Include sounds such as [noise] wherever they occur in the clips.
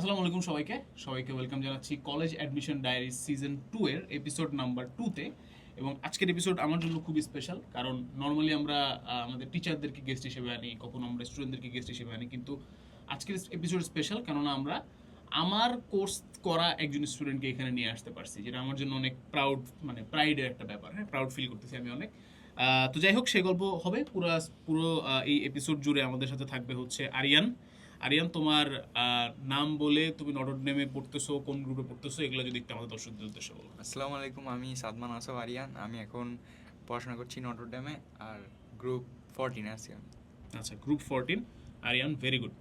আসসালামু আলাইকুম সবাইকে। সবাইকে ওয়েলকাম জানাচ্ছি college admission diary season two এর এপিসোড নাম্বার টুতে এবং আজকের এপিসোড আমার জন্য খুবই স্পেশাল, কারণ নর্মালি আমরা আমাদের টিচারদেরকে গেস্ট হিসেবে আনি, কখনো আমরা স্টুডেন্টদেরকে গেস্ট হিসেবে আনি, কিন্তু আজকের এপিসোড স্পেশাল কেননা আমরা আমার কোর্স করা একজন স্টুডেন্টকে এখানে নিয়ে আসতে পারছি, যেটা আমার জন্য অনেক প্রাউড মানে প্রাইডের একটা ব্যাপার হ্যাঁ প্রাউড ফিল করতেছি আমি অনেক। তো যাই হোক, সে গল্প হবে, পুরো পুরো এই এপিসোড জুড়ে আমাদের সাথে থাকবে হচ্ছে আরিয়ান। আরিয়ান তোমার নাম বলে তুমি নটর নেমে পড়তেছো কোন গ্রুপে পড়তেছো এগুলো যদি একটু আমাদের দর্শকদের উদ্দেশ্যে বলো। আসসালামু আলাইকুম আমি সাদমান আসফ আরিয়ান। আমি এখন পড়াশোনা করছি নটরডেমে আর গ্রুপ ফোরটিনে আছি আচ্ছা group fourteen Aryan very good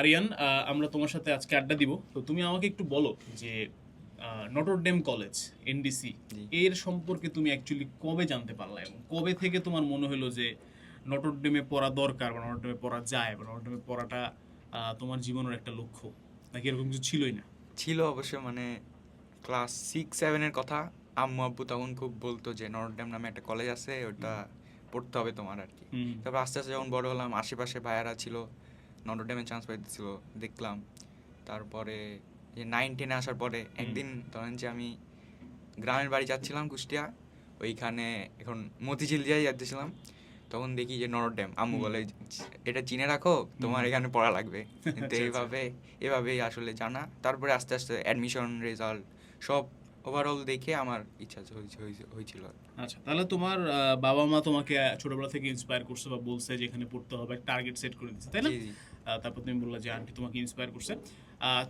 Aryan আমরা তোমার সাথে আজকে আড্ডা দিব। তো তুমি আমাকে একটু বলো যে নটর ডেম কলেজ এনডিসি। এর সম্পর্কে তুমি অ্যাকচুয়ালি কবে জানতে পারলা এবং কবে থেকে তোমার মনে হলো যে নটর ডেমে পড়া দরকার বা নটর ডেমে পড়া যায় বা নটর ডেমে পড়াটা তোমার জীবনের একটা লক্ষ্য। নাকি এরকম কিছু ছিলই না? ছিল অবশ্য মানে ক্লাস সিক্স সেভেনের কথা আম্মু আব্বু তখন খুব বলতো যে নটরডেম নামে একটা কলেজ আছে ওটা পড়তে হবে তোমার আর কি তারপর আস্তে আস্তে যখন বড় হলাম আশেপাশে ভাইয়ারা ছিল নটরডেমে চান্স পাইতেছিল দেখলাম। তারপরে যে নাইন টেনে আসার পরে একদিন ধরেন যে আমি গ্রামের বাড়ি যাচ্ছিলাম কুষ্টিয়া ওইখানে এখন মতিঝিল দিয়ে যাচ্ছিলাম। তখন দেখি যে নটরডেম আম্মু। বলে এটা চিনে রাখো তোমার এখানে পড়া লাগবে। [laughs] কিন্তু আচ্ছা, আচ্ছা। এইভাবে এভাবেই আসলে জানা। তারপরে আস্তে আস্তে অ্যাডমিশন রেজাল্ট সব ওভারঅল দেখে আমার ইচ্ছা হয়েছে- হয়েছে- হয়েছিল আচ্ছা তাহলে তোমার বাবা মা তোমাকে ছোটবেলা থেকে ইন্সপায়ার করছে বা বলছে যে এখানে পড়তে হবে টার্গেট সেট করে দিচ্ছে তাই না? তারপর তুমি বললা যে আন্টি তোমাকে ইন্সপায়ার করছে।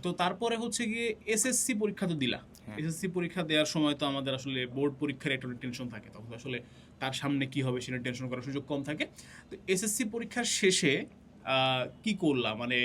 তো তারপরে হচ্ছে গিয়ে এসএসসি পরীক্ষা তো দিলা। হ্যাঁ। এসএসসি পরীক্ষা দেওয়ার সময় তো আমাদের আসলে বোর্ড পরীক্ষার একটা টেনশন থাকে তখন আসলে তার সামনে কি হবে সেটা টেনশন করার সুযোগ কম থাকে। তো এসএসসি পরীক্ষার শেষে কি করলা? মানে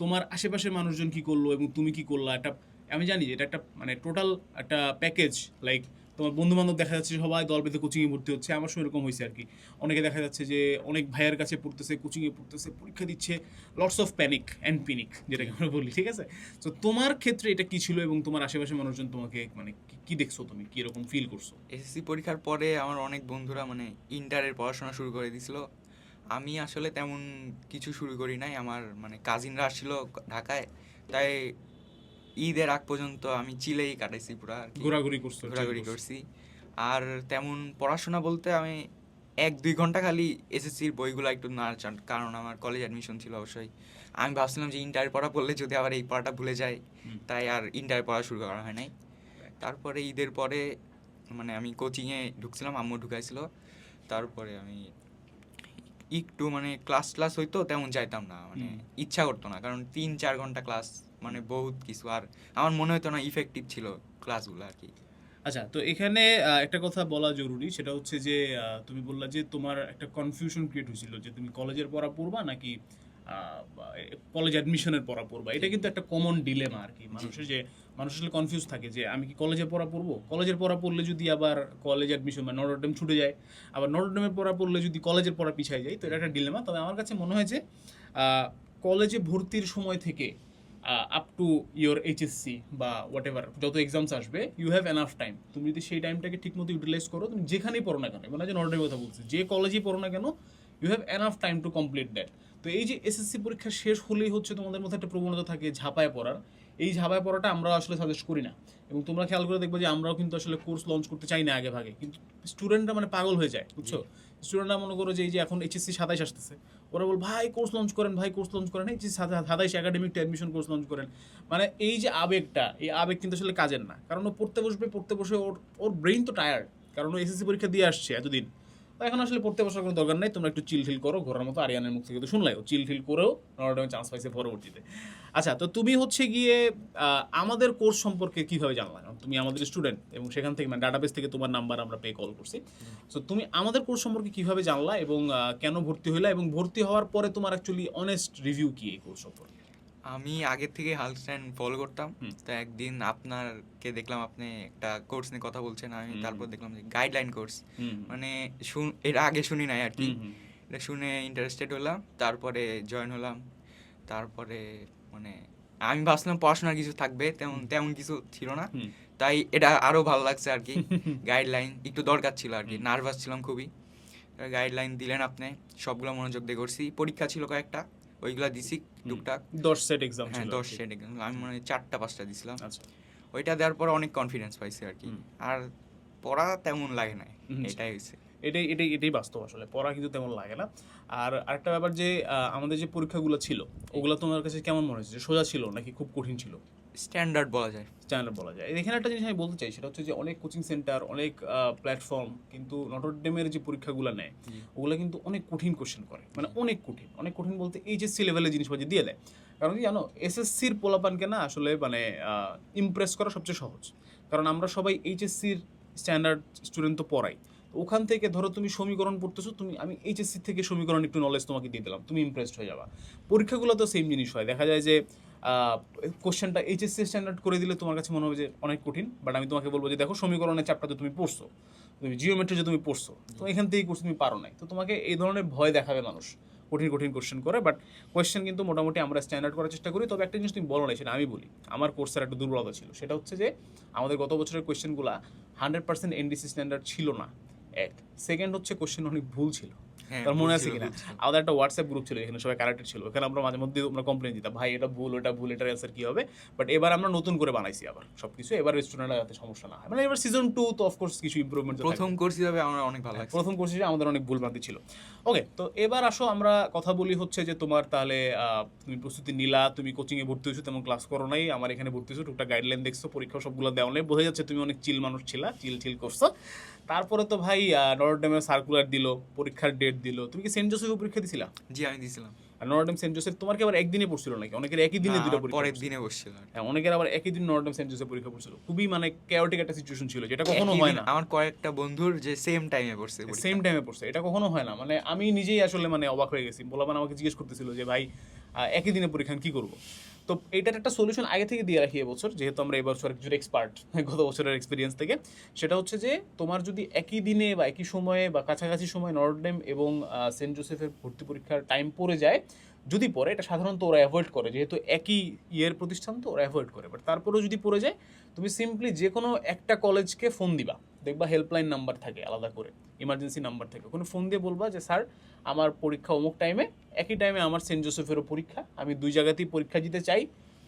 তোমার আশেপাশের মানুষজন কি করল এবং তুমি কি করলা? একটা, আমি জানি যে এটা একটা মানে টোটাল একটা প্যাকেজ লাইক তোমার বন্ধু বান্ধব দেখা যাচ্ছে সবাই দল বেঁধে কোচিংয়ে ভর্তি হচ্ছে, আমার সময় এরকম হয়েছে আর কি অনেকে দেখা যাচ্ছে যে অনেক ভাইয়ের কাছে পড়তেছে কোচিংয়ে পড়তেছে, পরীক্ষা দিচ্ছে লটস অফ প্যানিক অ্যান্ড পিনিক যেটাকে আমরা বলি, ঠিক আছে? তো তোমার ক্ষেত্রে এটা কি ছিল এবং তোমার আশেপাশের মানুষজন তোমাকে মানে কি- দেখছ তুমি? কি এরকম ফিল করছ? এসএসসি পরীক্ষার পরে আমার অনেক বন্ধুরা মানে ইন্টারের পড়াশোনা শুরু করে দিছিল। আমি আসলে তেমন কিছু শুরু করি নাই। আমার মানে কাজিনরা আসছিল ঢাকায়। তাই ঈদের আগ পর্যন্ত আমি চিলেই কাটাইছি পুরো। ঘোরাঘুরি করছ ঘোরাঘুরি করছি। আর তেমন পড়াশোনা বলতে আমি এক দুই ঘণ্টা খালি এসএসসির বইগুলো একটু না চান কারণ আমার কলেজ অ্যাডমিশন ছিল অবশ্যই। আমি ভাবছিলাম যে ইন্টার পড়া পড়লে যদি আবার এই পড়াটা ভুলে যায় তাই আর ইন্টার পড়া শুরু করা হয় নাই। তারপরে ঈদের পরে মানে আমি কোচিংয়ে ঢুকছিলাম আম্মু ঢুকাইছিল। তারপরে আমি একটু মানে ক্লাস ক্লাস হইতো তেমন যাইতাম না মানে ইচ্ছা করতো না। কারণ তিন চার ঘণ্টা ক্লাস মানে বহুত কিছু। আর আমার মনে হতো না ইফেক্টিভ ছিল ক্লাসগুলো আর কি। আচ্ছা তো এখানে একটা কথা বলা জরুরি সেটা হচ্ছে যে তুমি বললা যে তোমার একটা কনফিউশন ক্রিয়েট হয়েছিল যে তুমি কলেজের পড়া পড়বা নাকি কলেজ অ্যাডমিশনের পড়া পড়বা। এটা কিন্তু একটা কমন ডিলেমা আর কি মানুষের যে মানুষ আসলে কনফিউজ থাকে যে আমি কি কলেজে পড়া পড়ব? কলেজের পড়া পড়লে যদি আবার কলেজ অ্যাডমিশন মানে নটরডেম ছুটে যায় আবার নটরডেমের পড়া পড়লে যদি কলেজের পড়া পিছায় যায় তো এটা একটা ডিলেমা তবে আমার কাছে মনে হয় যে কলেজে ভর্তির সময় থেকে আপ টু ইয়োর এইচএসসি বা হোয়াট এভার যত এক্সামস আসবে ইউ হ্যাভ এনাফ টাইম তুমি যদি সেই টাইমটাকে ঠিকমতো ইউটিলাইজ করো তুমি যেখানেই পড়ো না কেন মানে যে নর্ডের কথা বলছি যে কলেজেই পড়ো না কেন you have enough time to complete that তো এই যে এসএসসি পরীক্ষা শেষ হলেই হচ্ছে তোমাদের মধ্যে একটা প্রবণতা থাকে ঝাঁপায় পড়ার। এই ঝাঁপায় পড়াটা আমরা আসলে সাজেস্ট করি না। এবং তোমরা খেয়াল করে দেখবে যে আমরাও কিন্তু আসলে কোর্স লঞ্চ করতে চাই না আগে ভাগে। কিন্তু স্টুডেন্টরা মানে পাগল হয়ে যায়, বুঝছ? স্টুডেন্টরা মনে করো যে এই যে এখন এইচএসসি সাতাইশ আসতেছে। ওরা বল, ভাই কোর্স লঞ্চ করেন, ভাই কোর্স লঞ্চ করেন। এইচএসসি সাতাইশ একাডেমিক অ্যাডমিশন কোর্স লঞ্চ করেন। মানে এই যে আবেগটা, এই আবেগ কিন্তু আসলে কাজের না। কারণ ও পড়তে বসবে, পড়তে বসে ওর ওর ব্রেইন তো টায়ার্ড কারণ ও এসএসসি পরীক্ষা দিয়ে আসছে এতদিন। এখন আসলে পড়তে বসার কোনো দরকার নেই, তোমরা একটু চিল ফিল করো, ঘোরার মতো আরিয়ানের মুখ থেকে তো শুনলাই চিল ফিল করেও নরডমে চান্স পাইছে পরবর্তীতে। আচ্ছা তো তুমি হচ্ছে গিয়ে আমাদের কোর্স সম্পর্কে কীভাবে জানলা? তুমি আমাদের স্টুডেন্ট এবং সেখান থেকে মানে ডাটাবেস থেকে তোমার নাম্বার আমরা পে কল করছি। সো তুমি আমাদের কোর্স সম্পর্কে কীভাবে জানলা এবং কেন ভর্তি হইলা এবং ভর্তি হওয়ার পরে তোমার অ্যাকচুয়ালি অনেস্ট রিভিউ কি এই কোর্স সম্পর্কে? আমি আগের থেকে হাল স্ট্যান্ড ফলো করতাম। তো একদিন আপনারকে দেখলাম আপনি একটা কোর্স নিয়ে কথা বলছেন আমি তারপর দেখলাম যে গাইডলাইন কোর্স মানে শুন এর আগে শুনি নাই আর কি। এটা শুনে ইন্টারেস্টেড হলাম তারপরে জয়েন হলাম। তারপরে মানে আমি ভাবছিলাম পড়াশোনার কিছু থাকবে তেমন তেমন কিছু ছিল না। তাই এটা আরও ভালো লাগছে আর কি। [laughs] গাইডলাইন একটু দরকার ছিল আর কি নার্ভাস ছিলাম খুবই। গাইডলাইন দিলেন আপনি সবগুলো মনোযোগ দিয়ে করছি। পরীক্ষা ছিল কয়েকটা। ওইগুলা দিছি টুকটাক। দশ সেট এক্সাম হ্যাঁ দশ সেট এক্সাম আমি মানে চারটা পাঁচটা দিছিলাম। আচ্ছা। ওইটা দেওয়ার পর অনেক কনফিডেন্স পাইছি আর কি। আর পড়া তেমন লাগে না এটাই হয়েছে এটাই এটাই এটাই বাস্তব আসলে। পড়া কিন্তু তেমন লাগে না। আর আরেকটা ব্যাপার যে আহ, আমাদের যে পরীক্ষাগুলো ছিল ওগুলো তোমার কাছে কেমন মনে হয়েছে? সোজা ছিল নাকি খুব কঠিন ছিল? স্ট্যান্ডার্ড বলা যায়। চ্যানেল বলা যায়। এখানে একটা জিনিস আমি বলতে চাই সেটা হচ্ছে যে অনেক কোচিং সেন্টার অনেক প্ল্যাটফর্ম কিন্তু নটরডেমের যে পরীক্ষাগুলো নেয় ওগুলো কিন্তু অনেক কঠিন কোশ্চেন করে। মানে অনেক কঠিন অনেক কঠিন বলতে এইচএসসি লেভেলের জিনিসপাতি দিয়ে দেয়। কারণ কি জানো এসএসসির পোলাপানকে না আসলে মানে ইমপ্রেস করা সবচেয়ে সহজ। কারণ আমরা সবাই এইচএসসির স্ট্যান্ডার্ড স্টুডেন্ট তো পড়াই। তো ওখান থেকে ধরো তুমি সমীকরণ পড়তেছো তুমি আমি এইচএসসি থেকে সমীকরণ একটু নলেজ তোমাকে দিয়ে দিলাম তুমি ইমপ্রেসড হয়ে যাবা। পরীক্ষাগুলো তো সেম জিনিস হয়। দেখা যায় যে কোশ্চেনটা এইচএসসি স্ট্যান্ডার্ড করে দিলে তোমার কাছে মনে হবে যে অনেক কঠিন বাট আমি তোমাকে বলব যে দেখো সমীকরণের চ্যাপ্টার তো তুমি পড়ছো তুমি জিওমেট্রি যে তুমি পড়ছো তো এখান থেকেই কোর্স তুমি পারো নাই। তো তোমাকে এই ধরনের ভয় দেখাবে মানুষ কঠিন কঠিন কোশ্চেন করে বাট কোয়েশ্চেন কিন্তু মোটামুটি আমরা স্ট্যান্ডার্ড করার চেষ্টা করি তবে একটা জিনিস তুমি বলো না সেটা আমি বলি। আমার কোর্সের একটা দুর্বলতা ছিল সেটা হচ্ছে যে আমাদের গত বছরের কোয়েশ্চেনগুলো হান্ড্রেড পার্সেন্ট এনডিসি স্ট্যান্ডার্ড ছিল না এক। সেকেন্ড হচ্ছে কোশ্চেন অনেক ভুল ছিল। তার মনে আছে কিনা? আমাদের একটা হোয়াটসঅ্যাপ গ্রুপ ছিল এখানে সবাই কানেক্টেড ছিল। ওখানে আমরা মাঝে মধ্যে আমরা কমপ্লেন দিতাম ভাই এটা ভুল ওটা ভুল এটার অ্যান্সার কি হবে? বাট এবার আমরা নতুন করে বানাইছি আবার সবকিছু। এবার স্টুডেন্টরা যাতে সমস্যা না হয়। মানে এবার সিজন টু তো অফকোর্স কিছু ইমপ্রুভমেন্ট প্রথম কোর্স হিসাবে আমার অনেক ভালো লাগছে। প্রথম কোর্সে আমাদের অনেক ভুলভ্রান্তি ছিল। ওকে তো এবার আসো আমরা কথা বলি হচ্ছে যে তোমার তাহলে তুমি প্রস্তুতি নিলা তুমি কোচিংয়ে ভর্তি হয়েছো তেমন ক্লাস করো নাই আমার এখানে ভর্তি হয়েছো টুকটা গাইডলাইন দেখছ পরীক্ষা সবগুলো দেওয়া নেই। বোঝা যাচ্ছে তুমি অনেক চিল মানুষ ছিলা চিল চিল করছ। তারপরে তো ভাই নরডেমের সার্কুলার দিল পরীক্ষার ডেট দিল। তুমি কি সেন্ট জোসেফে পরীক্ষা দিছিলা? জি আমি দিছিলাম। আর নরডেম সেন্ট জোসেফ তোমার কি আবার একদিনে পড়ছিল নাকি? অনেকের একই দিনে দুটো পরীক্ষা পরের দিনে বসছিল হ্যাঁ অনেকের আবার একই দিন নরডেম সেন্ট জোসেফ পরীক্ষা পড়ছিল। খুবই মানে কেওটিক একটা সিচুয়েশন ছিল যেটা কখনো হয় না। আমার কয়েকটা বন্ধুর যে সেম টাইমে পড়ছে। সেম টাইমে পড়ছে এটা কখনো হয় না। মানে আমি নিজেই আসলে মানে অবাক হয়ে গেছি। বলাবান আমাকে জিজ্ঞেস করতেছিল যে ভাই একই দিনে পরীক্ষা কি করব? তো এটার একটা সলিউশন আগে থেকে দিয়ে রাখি এবছর, যেহেতু আমরা এবছর একজন এক্সপার্ট গত বছরের এক্সপিরিয়েন্স থেকে। সেটা হচ্ছে যে, তোমার যদি একই দিনে বা একই সময়ে বা কাছাকাছি সময় নর্ডেম এবং সেন্ট জোসেফের ভর্তি পরীক্ষার টাইম পড়ে যায় যদি পড়ে এটা সাধারণত ওরা অ্যাভয়েড করে। যেহেতু একই ইয়ের প্রতিষ্ঠান তো ওরা অ্যাভয়েড করে। বাট তারপরেও যদি পড়ে যায় তুমি সিম্পলি যে কোনো একটা কলেজকে ফোন দিবা। দেখবা হেল্পলাইন নাম্বার থাকে আলাদা করে ইমার্জেন্সি নাম্বার থাকে। কোনো ফোন দিয়ে বলবা যে স্যার আমার পরীক্ষা অমুক টাইমে একই টাইমে আমার সেন্ট জোসেফেরও পরীক্ষা। আমি দুই জায়গাতেই পরীক্ষা দিতে চাই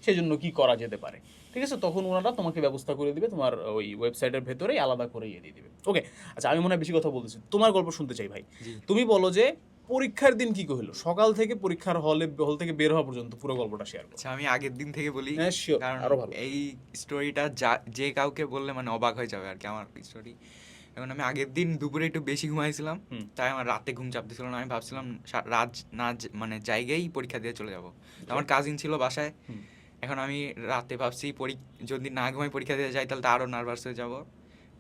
সেজন্য কি করা যেতে পারে? ঠিক আছে? তখন ওনারা তোমাকে ব্যবস্থা করে দিবে তোমার ওই ওয়েবসাইটের ভেতরেই আলাদা করে ইয়ে দিয়ে দিবে। ওকে আচ্ছা আমি মনে হয় বেশি কথা বলতেছি। তোমার গল্প শুনতে চাই ভাই। তুমি বলো যে পরীক্ষার দিন কি কহিল? সকাল থেকে পরীক্ষার হলে হল থেকে বের হওয়া পর্যন্ত পুরো গল্পটা শেয়ার করো। আচ্ছা আমি আগের দিন থেকে বলি হ্যাঁ, আরও ভালো। এই স্টোরিটা যে কাউকে বললে মানে অবাক হয়ে যাবে আর কি আমার স্টোরি এখন আমি আগের দিন দুপুরে একটু বেশি ঘুমাইছিলাম তাই আমার রাতে ঘুম চাপতেছিল না। আমি ভাবছিলাম রাত না মানে জায়গায় পরীক্ষা দিয়ে চলে যাব। আমার কাজিন ছিল বাসায়। এখন আমি রাতে ভাবছি পরী- যদি না ঘুমাই পরীক্ষা দিয়ে যাই তাহলে তো আরও নার্ভাস হয়ে যাব।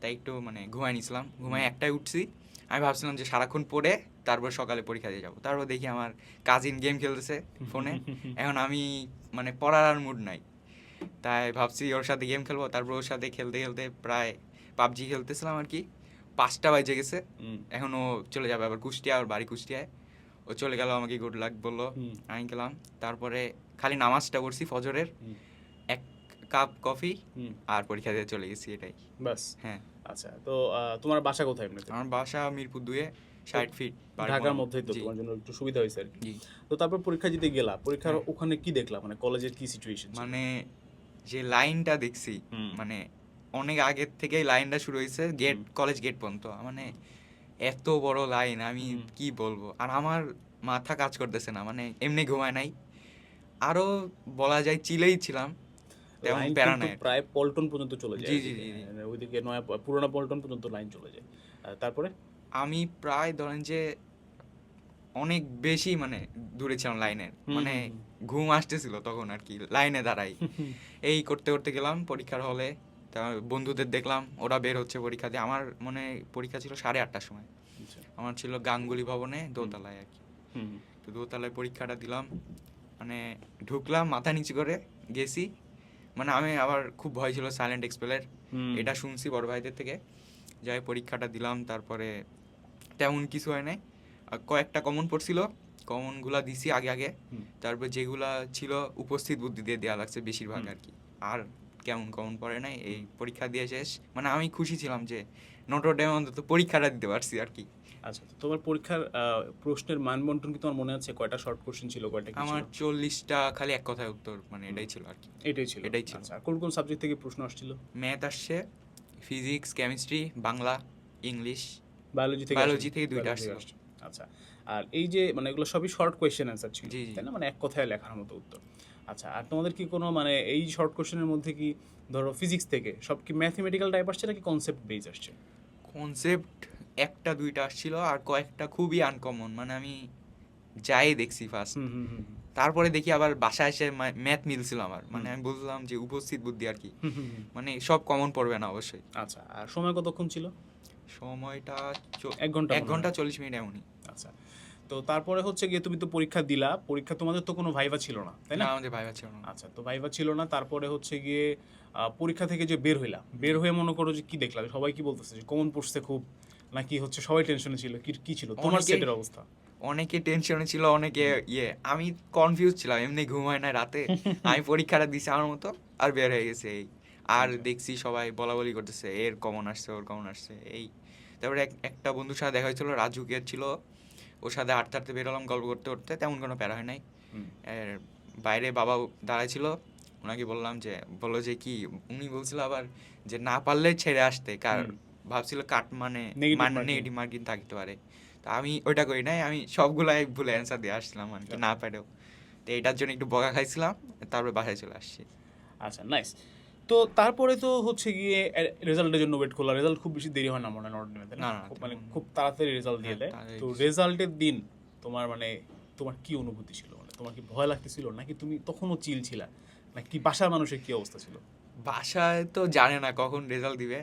তাই একটু মানে ঘুমাই নিছিলাম। ঘুমাই একটাই উঠছি। আমি ভাবছিলাম যে সারাক্ষণ পড়ে তারপর সকালে পরীক্ষা দিয়ে যাব। তারপর দেখি আমার কাজিন গেম খেলতেছে ফোনে [laughs] এখন আমি মানে পড়ার আর মুড নাই। তাই ভাবছি ওর সাথে গেম খেলব। তারপর ওর সাথে খেলতে খেলতে প্রায় পাবজি খেলতেছিলাম আর কি। পাঁচটা বাজে গেছে। এখন ও চলে যাবে আবার কুষ্টিয়া ওর বাড়ি কুষ্টিয়ায়। ও চলে গেল আমাকে গুড লাক বলল। আমি গেলাম। তারপরে খালি নামাজটা করছি ফজরের। কাপ কফি আর পরীক্ষা দিয়ে চলে গেছি এটাই। ব্যাস। হ্যাঁ। আচ্ছা তো তোমার বাসা কোথায় এমনিতে? আমার বাসা মিরপুর দুয়ে ষাট ফিট ঢাকার মধ্যেই তো তোমার জন্য একটু সুবিধা হয়েছে আর কি। তো তারপর পরীক্ষা দিতে গেলা পরীক্ষার হ্যাঁ। ওখানে কি দেখলা? মানে কলেজের কি সিচুয়েশন মানে যে লাইনটা দেখছি। মানে অনেক আগের থেকেই লাইনটা শুরু হয়েছে গেট কলেজ গেট পর্যন্ত। মানে এত বড় লাইন আমি কি বলব? আর আমার মাথা কাজ করতেছে না মানে এমনি ঘুমায় নাই। আরও বলা যায় চিলেই ছিলাম। তেমন প্যারা নাই প্রায় পল্টন পর্যন্ত চলে যায় জি, জি, জি। মানে ওইদিকে নয়া পুরোনো পল্টন পর্যন্ত লাইন চলে যায়। তারপরে? আমি প্রায় ধরেন যে অনেক বেশি মানে দূরে ছিলাম লাইনের মানে ঘুম আসতেছিল তখন আর কি লাইনে দাঁড়াই। [laughs] এই করতে করতে গেলাম পরীক্ষার হলে। বন্ধুদের দেখলাম ওরা বের হচ্ছে পরীক্ষা দিয়ে। আমার মনে পরীক্ষা ছিল সাড়ে আটটার সময়। আচ্ছা, আমার ছিল গাঙ্গুলি ভবনে দোতলায় আর কি। তো দোতলায় পরীক্ষাটা দিলাম। মানে ঢুকলাম মাথা নিচু করে গেছি। মানে আমি আবার খুব ভয় ছিল সাইলেন্ট এক্সপেলের এটা শুনছি বড় ভাইদের থেকে। যাই পরীক্ষাটা দিলাম তারপরে তেমন কিছু হয় নাই। আর কয়েকটা কমন পড়ছিল। কমনগুলা দিছি আগে আগে। তারপর যেগুলা ছিল উপস্থিত বুদ্ধি দিয়ে দেওয়া লাগছে বেশিরভাগ আর কি আর কেমন কমন পড়ে নাই এই পরীক্ষা দিয়ে শেষ। মানে আমি খুশি ছিলাম যে নটর ডেম অন্তত পরীক্ষাটা দিতে পারছি আর কি আচ্ছা তো তোমার পরীক্ষার প্রশ্নের মান বন্টন কি তোমার মনে আছে কয়টা শর্ট কোশ্চেন ছিল কয়টা কি আমার? চল্লিশটা খালি এক কথায় উত্তর মানে এটাই ছিল আর কি এটাই ছিল এটাই ছিল। আচ্ছা আর কোন কোন সাবজেক্ট থেকে প্রশ্ন আসছিল ম্যাথ আসছে physics chemistry Bangla English biology থেকে আসছে? থেকে দুইটা আসছে। আচ্ছা আর এই যে মানে এগুলো সবই শর্ট কোয়েশ্চেন অ্যান্সার ছিল। তাই না মানে এক কথায় লেখার মতো উত্তর আচ্ছা আর তোমাদের কি কোনো মানে এই শর্ট কোশ্চেনের মধ্যে কি ধরো ফিজিক্স থেকে সব কি ম্যাথমেটিক্যাল টাইপ আসছে নাকি কনসেপ্ট বেজ আসছে কনসেপ্ট একটা দুইটা আসছিল আর কয়েকটা খুবই আনকমন মানে আমি যাই দেখছি ফার্স্ট তারপরে দেখি আবার বাসায় এসে ম্যাথ মিলছিল আমার। মানে আমি বুঝলাম যে উপস্থিত বুদ্ধি আর কি। মানে সব কমন পড়বে না অবশ্যই। আচ্ছা আর সময় কতক্ষণ ছিল? সময়টা এক ঘণ্টা এক ঘণ্টা চল্লিশ মিনিট এমনই। আচ্ছা তো তারপরে হচ্ছে গিয়ে তুমি তো পরীক্ষা দিলা। পরীক্ষা তোমাদের তো কোনো ভাইভা ছিল না তাই না? আমাদের ভাই ছিল না। আচ্ছা তো ভাইভা ছিল না। তারপরে হচ্ছে গিয়ে পরীক্ষা থেকে যে বের হইলা বের হয়ে মনে করো যে কি দেখলাম সবাই কি বলতেছে যে কমন পড়ছে খুব? নাকি হচ্ছে সবাই টেনশনে ছিল? কি কি ছিল? তোমার সেটের অবস্থা? অনেকে টেনশনে ছিল অনেকে ইয়ে। আমি কনফিউজ ছিলাম এমনি ঘুমায় না রাতে। [laughs] আমি পরীক্ষাটা দিছি আমার মতো আর বের হয়ে গেছে এই। আর আচ্ছা। দেখছি সবাই বলা বলি করতেছে এর কমন আসছে ওর কমন আসছে এই। তারপরে একটা বন্ধুর সাথে দেখা হয়েছিল রাজু কে ছিল। ওর সাথে হাঁটতে হাঁটতে বেরোলাম গল্প করতে করতে তেমন কোনো প্যারা হয় নাই। এর বাইরে বাবা দাঁড়ায় ছিল ওনাকে বললাম যে বলল যে কি উনি বলছিল আবার যে না পারলে ছেড়ে আসতে কার হুম। ভাবছিল কাট মানে মানে নেগেটিভ মার্কিং থাকতে পারে। তা আমি ওইটা করি নাই আমি সবগুলাই ভুলে অ্যান্সার দিয়ে আসছিলাম আর কি না পারেও তো এটার জন্য একটু বকা খাইছিলাম তারপরে বাসায় চলে আসছি। আচ্ছা নাইস তো তারপরে তো হচ্ছে গিয়ে রেজাল্টের জন্য ওয়েট করলা রেজাল্ট খুব বেশি দেরি হয় না মনে হয় না, মানে খুব তাড়াতাড়ি রেজাল্ট দিয়ে হ্যাঁ, দেয়। তো রেজাল্টের দিন তোমার মানে তোমার কি অনুভূতি ছিল? মানে তোমার কি ভয় লাগতেছিল? নাকি তুমি তখনও চিল ছিলা? নাকি বাসার মানুষের কি অবস্থা ছিল? বাসায় তো জানে না কখন রেজাল্ট দিবে।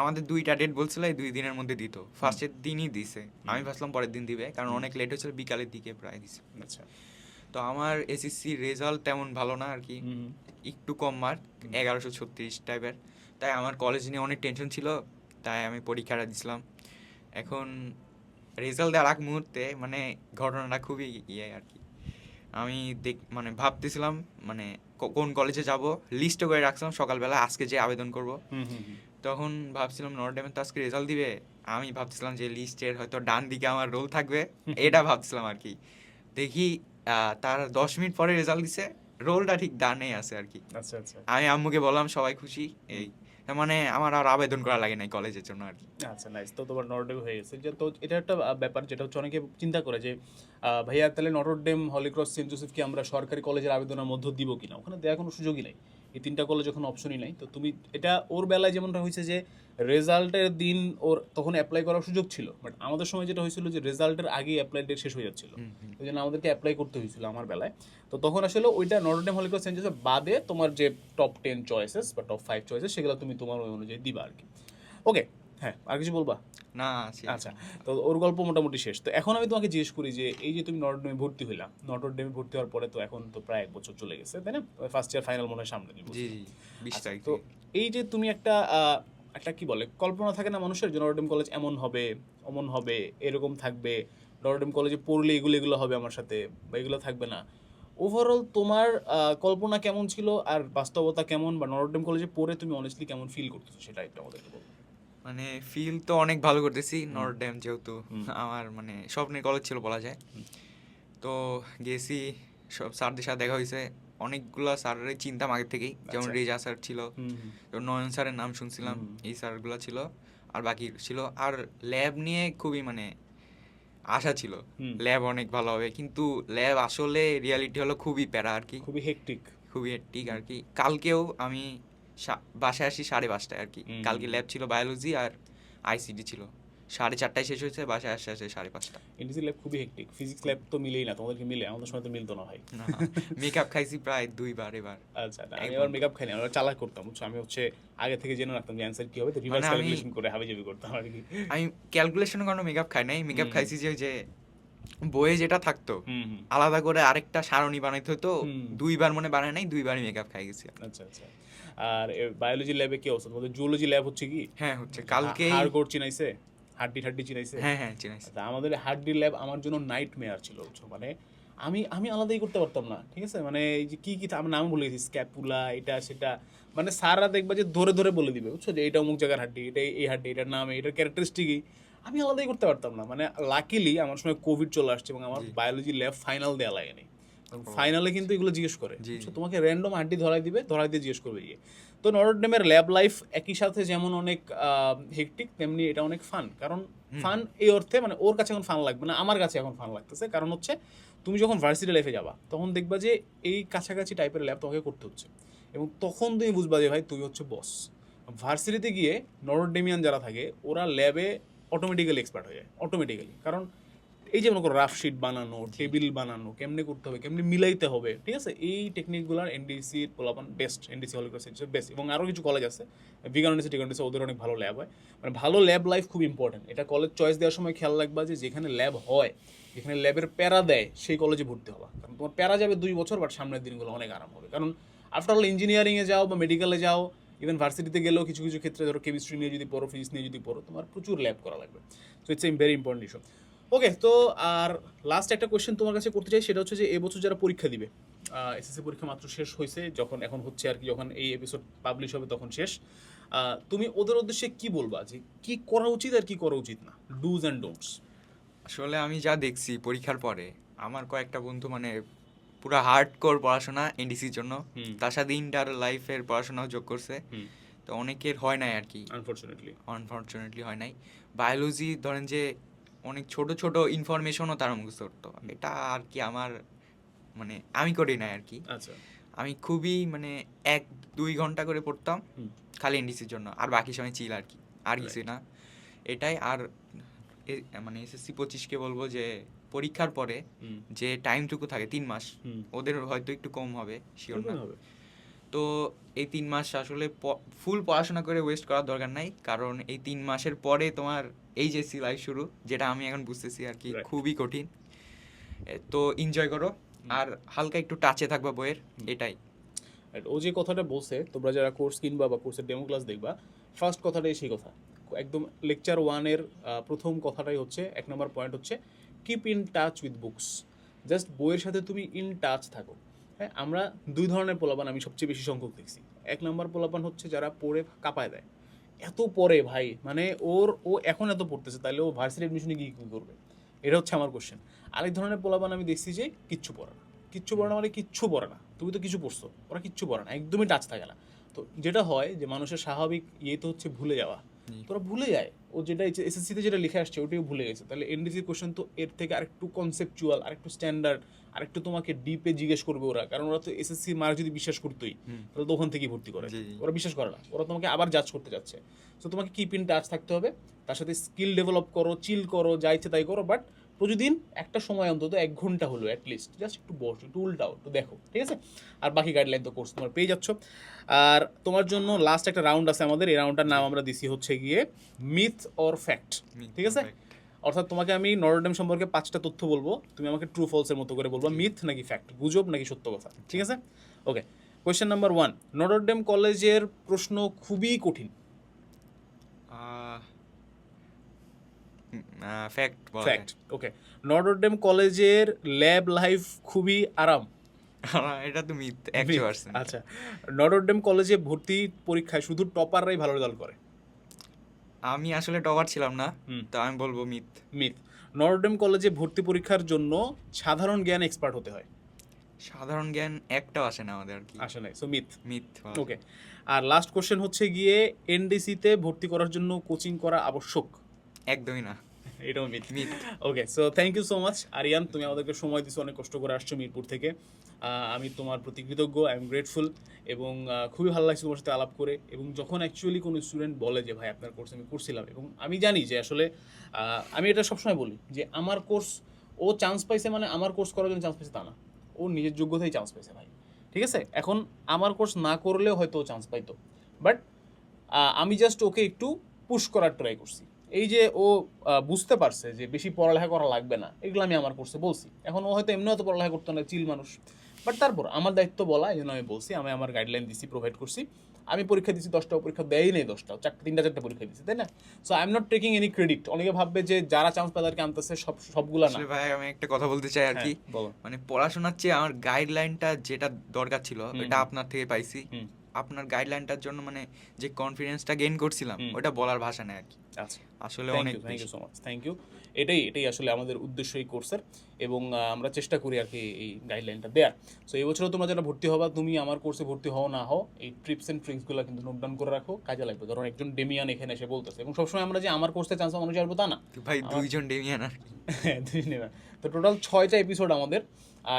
আমাদের দুইটা ডেট বলছিল এই দুই দিনের মধ্যে দিত। ফার্স্টের দিনই দিছে। আমি ভাবছিলাম পরের দিন দিবে কারণ অনেক লেট হয়েছিল বিকালের দিকে প্রায় দিছে। আচ্ছা। তো আমার এসএসসি রেজাল্ট তেমন ভালো না আর কি। একটু কম মার্ক এগারোশো ছত্রিশ টাইপের তাই আমার কলেজ নিয়ে অনেক টেনশন ছিল তাই আমি পরীক্ষাটা দিছিলাম। এখন রেজাল্ট দেওয়ার আগ মুহূর্তে মানে ঘটনাটা খুবই ইয়ে আর কি। আমি দেখ মানে ভাবতেছিলাম মানে কোন কলেজে যাব? লিস্টও করে রাখছিলাম সকালবেলা আজকে যে আবেদন করব। তখন ভাবছিলাম নর্ডেমের তো আজকে রেজাল্ট দিবে। আমি ভাবছিলাম যে লিস্টের হয়তো ডান দিকে আমার রোল থাকবে। এটা ভাবছিলাম আর কি। দেখি তার দশ মিনিট পরে রেজাল্ট দিছে। রোলটা ঠিক ডানেই আছে আর কি। আচ্ছা আচ্ছা। আমি আম্মুকে বললাম সবাই খুশি? এই তার মানে আমার আর আবেদন করা লাগে নাই কলেজের জন্য আর কি। আচ্ছা নাইস তো তোমার নটরডেম হয়ে গেছে। যে তো এটা একটা ব্যাপার যেটা হচ্ছে অনেকে চিন্তা করে যে ভাইয়া তাহলে নটরডেম হলিক্রস সেন্ট জোসেফকে আমরা সরকারি কলেজের আবেদনের মধ্যে দিব কিনা? ওখানে দেওয়ার কোনো সুযোগই নাই। এই তিনটা কলেজ যখন অপশনই নাই তো তুমি এটা ওর বেলায় যেমনটা হয়েছে যে রেজাল্টের দিন ওর তখন অ্যাপ্লাই করার সুযোগ ছিল বাট আমাদের সময় যেটা হয়েছিল যে রেজাল্টের আগে অ্যাপ্লাই ডেট শেষ হয়ে যাচ্ছিল। ওই জন্য আমাদেরকে অ্যাপ্লাই করতে হয়েছিল আমার বেলায়। তো তখন আসলে ওইটা নটরডেম হলিকল সেন্ট জোসেফ বাদে তোমার যে টপ টেন চয়েসেস বা টপ ফাইভ চয়েসেস সেগুলো তুমি তোমার ওই অনুযায়ী দিবা আর কি। ওকে হ্যাঁ আর কিছু বলবা? না আচ্ছা তো ওর গল্প মোটামুটি শেষ। তো এখন আমি তোমাকে জিজ্ঞেস করি যে এই যে তুমি নটরডেমে ভর্তি হইলা নটরডেমে ভর্তি হওয়ার পরে তো এখন তো প্রায় এক বছর চলে গেছে তাই না? ফার্স্ট ইয়ার ফাইনাল মনে হয় সামনে জি বিশ আচ্ছা, তারিখ। তো এই যে তুমি একটা একটা কি বলে কল্পনা থাকে না মানুষের যে নটরডেম কলেজ এমন হবে অমন হবে এরকম থাকবে নটরডেম কলেজে পড়লে এগুলো এগুলো হবে আমার সাথে বা এগুলো থাকবে না। ওভারঅল তোমার আহ, কল্পনা কেমন ছিল আর বাস্তবতা কেমন বা নটরডেম কলেজে পড়ে তুমি অনেস্টলি কেমন ফিল করতেছো সেটা একটু আমাদেরকে বলো। মানে ফিল তো অনেক ভালো করতেছি নর্থ ড্যাম যেহেতু আমার মানে স্বপ্নের কলেজ ছিল বলা যায়। তো গেছি সব স্যারদের সাথে দেখা হয়েছে। অনেকগুলো স্যারের চিন্তাম আগে থেকেই যেমন আচ্ছা। রেজা স্যার ছিল। নয়ন স্যারের নাম শুনছিলাম। এই স্যারগুলো ছিল আর বাকি ছিল। আর ল্যাব নিয়ে খুবই মানে আশা ছিল ল্যাব অনেক ভালো হবে কিন্তু ল্যাব আসলে রিয়ালিটি হলো খুবই প্যারা আর কি। খুবই হেকটিক খুবই ঠিক আর কি। কালকেও আমি বাসায় আসি সাড়ে পাঁচটায় আর কি। কালকে ল্যাব ছিল বায়োলজি আর আইসিডি ছিল। সাড়ে চারটায় শেষ হয়েছে বাসায় আসতে আসে সাড়ে পাঁচটা। এনডিসি ল্যাব খুবই হেকটিক ফিজিক্স ল্যাব তো মিলেই না তোমাদেরকে মিলে আমাদের সময় তো মিলতো না ভাই। মেকআপ খাইছি প্রায় দুইবার এবার। আচ্ছা আমি। আবার মেকআপ খাইনি আমরা চালাক করতাম বুঝছ? আমি হচ্ছে আগে থেকে জেনে রাখতাম যে অ্যান্সার কি হবে তো রিভার্স মানে ক্যালকুলেশন করে হাবি জাবি করতাম আর কি। আমি ক্যালকুলেশন কোনো মেকআপ খাই নাই। মেকআপ খাইছি যে বইয়ে যেটা থাকতো আলাদা করে আরেকটা সারণী বানাইতে হতো। দুইবার মনে বানায় নাই দুইবারই মেকআপ খাই গেছি আচ্ছা আচ্ছা। আর বায়োলজি ল্যাবে কি অবস্থা? তোমাদের জুলজি ল্যাব হচ্ছে কি? হ্যাঁ হচ্ছে। কালকে হাড় গোড় চিনাইছে? হাড্ডি হাড্ডি চিনাইছে? হ্যাঁ হ্যাঁ চিনাইছি। আচ্ছা, আমাদের হাড্ডি ল্যাব আমার জন্য নাইট মেয়ার ছিল বুঝছ মানে আমি আমি আলাদাই করতে পারতাম না ঠিক আছে? মানে এই যে কি কি আমি নাম বলে গেছি। স্ক্যাপুলা এটা সেটা। মানে স্যাররা দেখবা যে ধরে ধরে বলে দিবে বুঝছ? যে এটা অমুক জায়গার হাড্ডি এটা এই হাড্ডি এটার নাম এটার ক্যারেক্টারিস্টিকই আমি আলাদাই করতে পারতাম না। মানে লাকিলি আমার সময় কোভিড চলে আসছে এবং আমার বায়োলজি ল্যাব ফাইনাল দেওয়া লাগেনি। ফাইনালে কিন্তু এগুলো জিজ্ঞেস করে। তোমাকে র্যান্ডম হাড্ডি ধরাই দিবে ধরাই দিয়ে জিজ্ঞেস করবে গিয়ে। তো নরডেমের ল্যাব লাইফ একই সাথে যেমন অনেক হেকটিক তেমনি এটা অনেক ফান কারণ ফান এই অর্থে মানে ওর কাছে এখন ফান লাগবে না আমার কাছে এখন ফান লাগতেছে। কারণ হচ্ছে তুমি যখন ভার্সিটি লাইফে যাবা তখন দেখবা যে এই কাছাকাছি টাইপের ল্যাব তোমাকে করতে হচ্ছে। এবং তখন তুমি বুঝবা যে ভাই তুই হচ্ছে বস ভার্সিটিতে গিয়ে নরডেমিয়ান যারা থাকে ওরা ল্যাবে অটোমেটিক্যালি এক্সপার্ট হয়ে যায় অটোমেটিক্যালি কারণ এই যে মনে করো রাফ শিট বানানো টেবিল বানানো কেমনে করতে হবে কেমনে মিলাইতে হবে ঠিক আছে? এই টেকনিকগুলোর এনডিসি পোলাপান বেস্ট এনডিসি হল বেস্ট এবং আরও কিছু কলেজ আছে ইউনিভার্সিটি টিকান্ডিসি ওদের অনেক ভালো ল্যাব হয়। মানে ভালো ল্যাব লাইফ খুব ইম্পর্টেন্ট এটা কলেজ চয়েস দেওয়ার সময় খেয়াল রাখবা যে যেখানে ল্যাব হয় যেখানে ল্যাবের প্যারা দেয় সেই কলেজে ভর্তি হওয়া কারণ তোমার প্যারা যাবে দুই বছর বাট সামনের দিনগুলো অনেক আরাম হবে। কারণ আফটার অল ইঞ্জিনিয়ারিংয়ে যাও বা মেডিকেলে যাও ইভেন ভার্সিটিতে গেলেও কিছু কিছু ক্ষেত্রে ধরো কেমিস্ট্রি নিয়ে যদি পড়ো ফিজিক্স নিয়ে যদি পড়ো, তোমার প্রচুর ল্যাব করা লাগবে। So it's a very important issue okay তো আর লাস্ট একটা কোয়েশ্চেন তোমার কাছে করতে চাই, সেটা হচ্ছে যে এবছর যারা পরীক্ষা দিবে এসএসসি পরীক্ষা মাত্র শেষ হয়েছে, যখন এখন হচ্ছে আর কি, যখন এই এপিসোড পাবলিশ হবে তখন শেষ। তুমি ওদের উদ্দেশ্যে কি বলবা যে কি করা উচিত আর কি করা উচিত না? ডুজ অ্যান্ড ডোন্টস আসলে আমি যা দেখছি পরীক্ষার পরে, আমার কয়েকটা বন্ধু মানে পুরো হার্ড কোর পড়াশোনা এনডিসির জন্য। তার সাথে ইন্টার লাইফের পড়াশোনাও যোগ করছে। তো অনেকের হয় নাই আর কি। আনফর্চুনেটলি আনফর্চুনেটলি হয় নাই। বায়োলজি ধরেন যে অনেক ছোট ছোট ইনফরমেশনও তারা মুখস্থ করতো। এটা আর কি আমার মানে আমি করি নাই আর কি। আচ্ছা। আমি খুবই মানে এক দুই ঘণ্টা করে পড়তাম খালি এনডিসির জন্য। আর বাকি সময় চিল আর কি। আর কিছু না। এটাই আর মানে এসএসসি পঁচিশকে বলব যে পরীক্ষার পরে যে টাইমটুকু থাকে তিন মাস ওদের হয়তো একটু কম হবে শিওর না। তো এই তিন মাস আসলে ফুল পড়াশোনা করে ওয়েস্ট করার দরকার নাই কারণ এই তিন মাসের পরে তোমার এই এইচএসসি লাইফ শুরু যেটা আমি এখন বুঝতেছি আর কি খুবই কঠিন। তো এনজয় করো আর হালকা একটু টাচে থাকবা বইয়ের এটাই। ও যে কথাটা বলছে তোমরা যারা কোর্স কিনবা বা কোর্সের ডেমো ক্লাস দেখবা ফার্স্ট কথাটাই সেই কথা। একদম লেকচার ওয়ানের প্রথম কথাটাই হচ্ছে, এক নম্বর পয়েন্ট হচ্ছে keep in touch with books just বইয়ের সাথে তুমি ইন টাচ থাকো। হ্যাঁ আমরা দুই ধরনের পোলাপান আমি সবচেয়ে বেশি সংখ্যক দেখছি। এক নম্বর পোলাপান হচ্ছে যারা পড়ে কাঁপায় দেয়। এত পরে ভাই মানে ওর, ও এখন এত পড়তেছে, তাহলে ও ভার্সিটি অ্যাডমিশনে গিয়ে কী করবে? এটা হচ্ছে আমার কোশ্চেন আরেক ধরনের পোলাপান আমি দেখছি যে কিচ্ছু পড়ে না। কিচ্ছু পড়ে না মানে কিচ্ছু পড়ে না। তুমি তো কিছু পড়ছো, ওরা কিচ্ছু পড়ে না, একদমই টাচ থাকে না। তো যেটা হয় যে মানুষের স্বাভাবিক ইয়ে তো হচ্ছে ভুলে যাওয়া। তোরা ভুলে যায়। ও যেটা এসএসসিতে যেটা লিখে আসছে ওটাও ভুলে গেছে। তাহলে এনডিসি কোশ্চেন তো এর থেকে আরেকটু কনসেপচুয়াল আরেকটু স্ট্যান্ডার্ড আরেকটু তোমাকে ডিপে জিজ্ঞেস করবে ওরা। কারণ ওরা তো এসএসসি মার যদি বিশ্বাস করতোই। তাহলে তো ওখান থেকেই ভর্তি করে। ওরা বিশ্বাস করে না। ওরা তোমাকে আবার জাজ করতে যাচ্ছে। তো তোমাকে কিপ ইন টাচ থাকতে হবে। তার সাথে স্কিল ডেভেলপ করো চিল করো যা ইচ্ছে তাই করো বাট প্রতিদিন একটা সময় অন্তত এক ঘণ্টা হলো অ্যাটলিস্ট জাস্ট একটু বসো একটু উল্টাও একটু দেখো ঠিক আছে? আর বাকি গাইডলাইন তো কোর্স তোমার পেয়ে যাচ্ছ। আর তোমার জন্য লাস্ট একটা রাউন্ড আছে আমাদের এই রাউন্ডটার নাম আমরা দিছি হচ্ছে গিয়ে মিথ অর ফ্যাক্ট ঠিক আছে? অর্থাৎ তোমাকে আমি নরডেম সম্পর্কে পাঁচটা তথ্য বলব। তুমি আমাকে ট্রু ফলসের মতো করে বলব মিথ নাকি ফ্যাক্ট গুজব নাকি সত্য কথা ঠিক আছে? Okay question number one Notre Dame কলেজের প্রশ্ন খুবই কঠিন। Fact fact okay Notre Dame কলেজের ল্যাব লাইফ খুবই আরাম। এটা একশো পার্সেন্ট আচ্ছা। নটরডেম কলেজে ভর্তি পরীক্ষায় শুধু টপাররাই ভালো রেজাল্ট করে। আমি আসলে টপার ছিলাম না তো আমি বলব মিথ। মিথ। নটরডেম কলেজে ভর্তি পরীক্ষার জন্য সাধারণ জ্ঞান এক্সপার্ট হতে হয়। সাধারণ জ্ঞান একটাও আসে না আমাদের আর কি। আসে নাই সো মিথ। মিথ ওকে আর লাস্ট কোশ্চেন হচ্ছে গিয়ে এনডিসিতে ভর্তি করার জন্য কোচিং করা আবশ্যক? একদমই না। এটাও myth. Myth. Okay so thank you so much Aryan. তুমি আমাদেরকে সময় দিছো অনেক কষ্ট করে আসছো মিরপুর থেকে। আমি তোমার প্রতি কৃতজ্ঞ আই এম গ্রেটফুল এবং খুবই ভালো লাগছে তোমার সাথে আলাপ করে এবং যখন অ্যাকচুয়ালি কোনো স্টুডেন্ট বলে যে ভাই আপনার কোর্স আমি করছিলাম। এবং আমি জানি যে আসলে আমি এটা সবসময় বলি যে আমার কোর্স ও চান্স পাইছে মানে আমার কোর্স করার জন্য চান্স পাইছে তা না। ও নিজের যোগ্যতাই চান্স পাইছে ভাই। ঠিক আছে? এখন আমার কোর্স না করলেও হয়তো ও চান্স পাইতো। বাট আমি জাস্ট ওকে একটু পুশ করার ট্রাই করছি। এই যে ও বুঝতে পারছে যে বেশি পড়ালেখা করা লাগবে না এগুলো আমি আমার কোর্সে বলছি। এখন ও হয়তো এমনি তো পড়ালেখা করতো না চিল মানুষ। বাট তারপর আমার দায়িত্ব বলা এই জন্য আমি বলছি আমি আমার গাইডলাইন দিছি প্রোভাইড করছি। আমি পরীক্ষা দিছি দশটা পরীক্ষা দেয়ই নেই দশটা চারটা তিনটা চারটা পরীক্ষা দিছি তাই না? So I am not taking any credit অনেকে ভাববে যে যারা চান্স পায় তাদেরকে আনতেছে সব সবগুলা না। ভাই আমি একটা কথা বলতে চাই আর কি। হ্যাঁ, মানে পড়াশোনার চেয়ে আমার গাইডলাইনটা যেটা দরকার ছিল এটা আপনার থেকে পাইছি। আপনার গাইডলাইনটার জন্য মানে যে কনফিডেন্সটা গেইন করছিলাম। ওটা বলার ভাষা নেই আর কি। আচ্ছা। আসলে অনেক thank you so much thank you এটাই এটাই আসলে আমাদের উদ্দেশ্য এই কোর্সের এবং আমরা চেষ্টা করি আর কি এই গাইডলাইনটা দেওয়ার সো এই বছরও তোমরা যারা ভর্তি হবা তুমি আমার কোর্সে ভর্তি হও না হও এই ট্রিপস এন্ড ট্রিক্সগুলো কিন্তু নোট ডাউন করে রাখো কাজে লাগবে। ধরুন একজন ডেমিয়ান এখানে এসে বলতেছে এবং সবসময় আমরা যে আমার কোর্সে চান্স মানুষ আসব তা না। ভাই দুইজন ডেমিয়ান আর কি। [laughs] তো টোটাল ছয়টা এপিসোড আমাদের।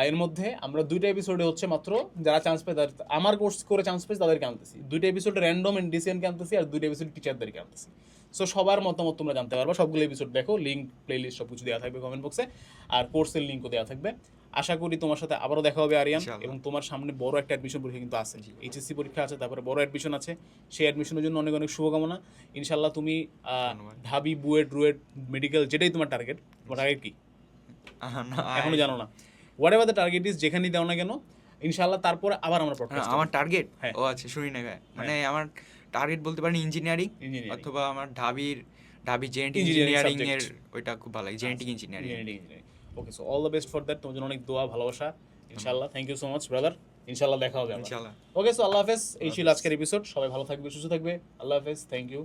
এর মধ্যে আমরা দুইটা এপিসোডে হচ্ছে মাত্র যারা চান্স পায় তাদের আমার কোর্স করে চান্স পেয়েছে তাদেরকে আনতেছি। দুইটা এপিসোডে র্যান্ডম এন্ড ডিসিএনকে আনতেছি আর দুইটা এপিসোড টিচারদেরকে আনতেছি। সো সবার মতামত তোমরা জানতে পারবা। সবগুলো এপিসোড দেখো লিঙ্ক প্লেলিস্ট সব কিছু দেওয়া থাকবে কমেন্ট বক্সে আর কোর্সের লিঙ্কও দেওয়া থাকবে। আশা করি তোমার সাথে আবারও দেখা হবে আরিয়ান। এবং তোমার সামনে বড় একটা অ্যাডমিশন পরীক্ষা কিন্তু আছে। এইচএসসি পরীক্ষা আছে তারপরে বড় অ্যাডমিশন আছে। সেই অ্যাডমিশনের জন্য অনেক অনেক শুভকামনা। ইনশাল্লাহ তুমি ঢাবি বুয়েট রুয়েট মেডিকেল যেটাই তোমার টার্গেট তোমার টার্গেট কি? এখনও জানো না। Whatever the target is যেখানেই দাও না কেন ইনশাল্লাহ তারপরে আবার আমরা পডকাস্ট আমার টার্গেট হ্যাঁ। ও আচ্ছা শুনি না ভাই মানে আমার টার্গেট বলতে পারেন ইঞ্জিনিয়ারিং অথবা আমার ঢাবির ঢাবি জেনেটিক ইঞ্জিনিয়ারিং এর ওইটা খুব ভালো লাগে genetic engineering okay so all the best for that তোমার জন্য অনেক দোয়া ভালোবাসা। ইনশাল্লাহ thank you so much brother ইনশাল্লাহ দেখা হবে ইনশাআল্লাহ। ওকে সো আল্লাহ হাফেজ এই ছিল আজকের এপিসোড সবাই ভালো থাকবে সুস্থ থাকবে। আল্লাহ হাফেজ থ্যাংক ইউ